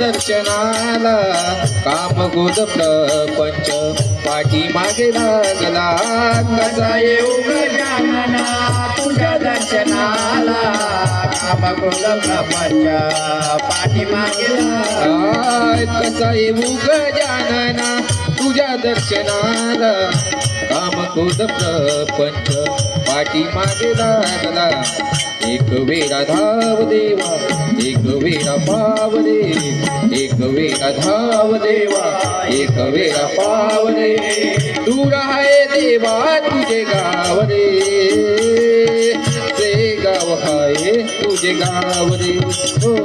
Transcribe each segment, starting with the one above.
दर्शनाला काम गोद प्रपंच. पाठी मागे लागला कसा येऊ गजानना तुझ्या दर्शनाला काम गोद प्रपंच. पाठी मागे लागला कसा येऊ गजानना तुझ्या दर्शनाला कामकुल प्रपंच. पाठी मागे लागला. एक वेळा धाव देवा. एक वेळा पावले एक वेळा धाव देवा. एक वेळा पावले दूर आहे देवा तुझे गाव रे. ते गाव आहे तुझे गाव रे. हो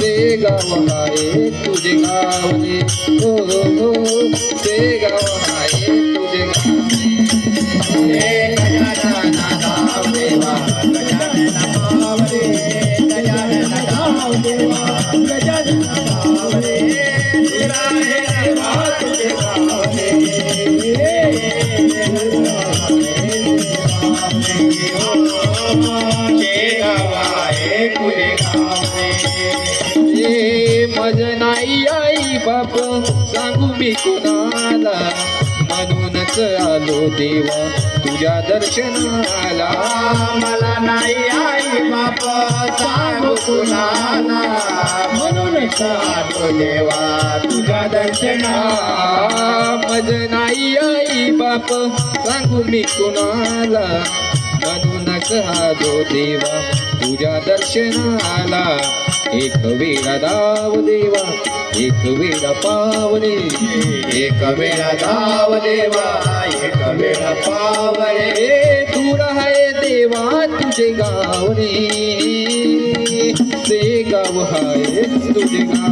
ते गाव आहे तुझे गाव रे. हो हो, हो. ते गाव मज नाही आई बाप सांगू मी कोणाला? म्हणूनच आलो देवा. तुझ्या दर्शनाला मला नाही आई बाप. सांगू कुणाला? म्हणून आलो देवा. तुझ्या दर्शना मज नाही आई बाप. सांगू मी कुणाला? सारख हा जो देवा तुझ्या दर्शनाला एक वेळा दाव देवा एक वेळा पावले. एक वेळा दाव देवा एक वेळा पावरे दूर आहे देवा तुझे गावने. ते गाव आहे तुझे गाव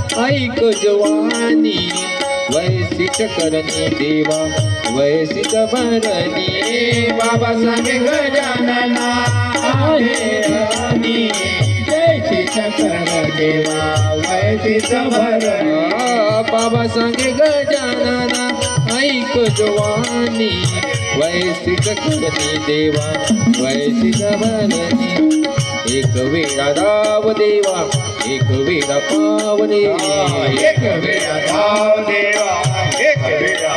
ऐक जवानी वैसिक करणी देवा वैसिक भरणी बाबा सांगे गजानना आहे राणी. देवा वैसी बाबा सांगे गजानना ऐक जवानी वैसिक करणी देवा वैसिक भरणी. एक वेळा राव देवा एक वेळा पावले. एक वेळा धाव देवा एक वेळा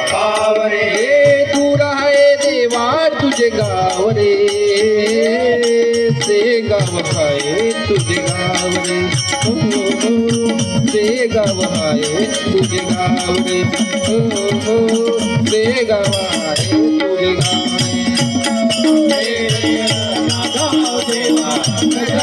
हे दूर आहे देवा तुझे गाव रे ते गाव आहे तुझे गाव रे हो हो. ते गाव आहे तुझे गाव रे हो हो. ते गाव आहे तुझे गाव देवा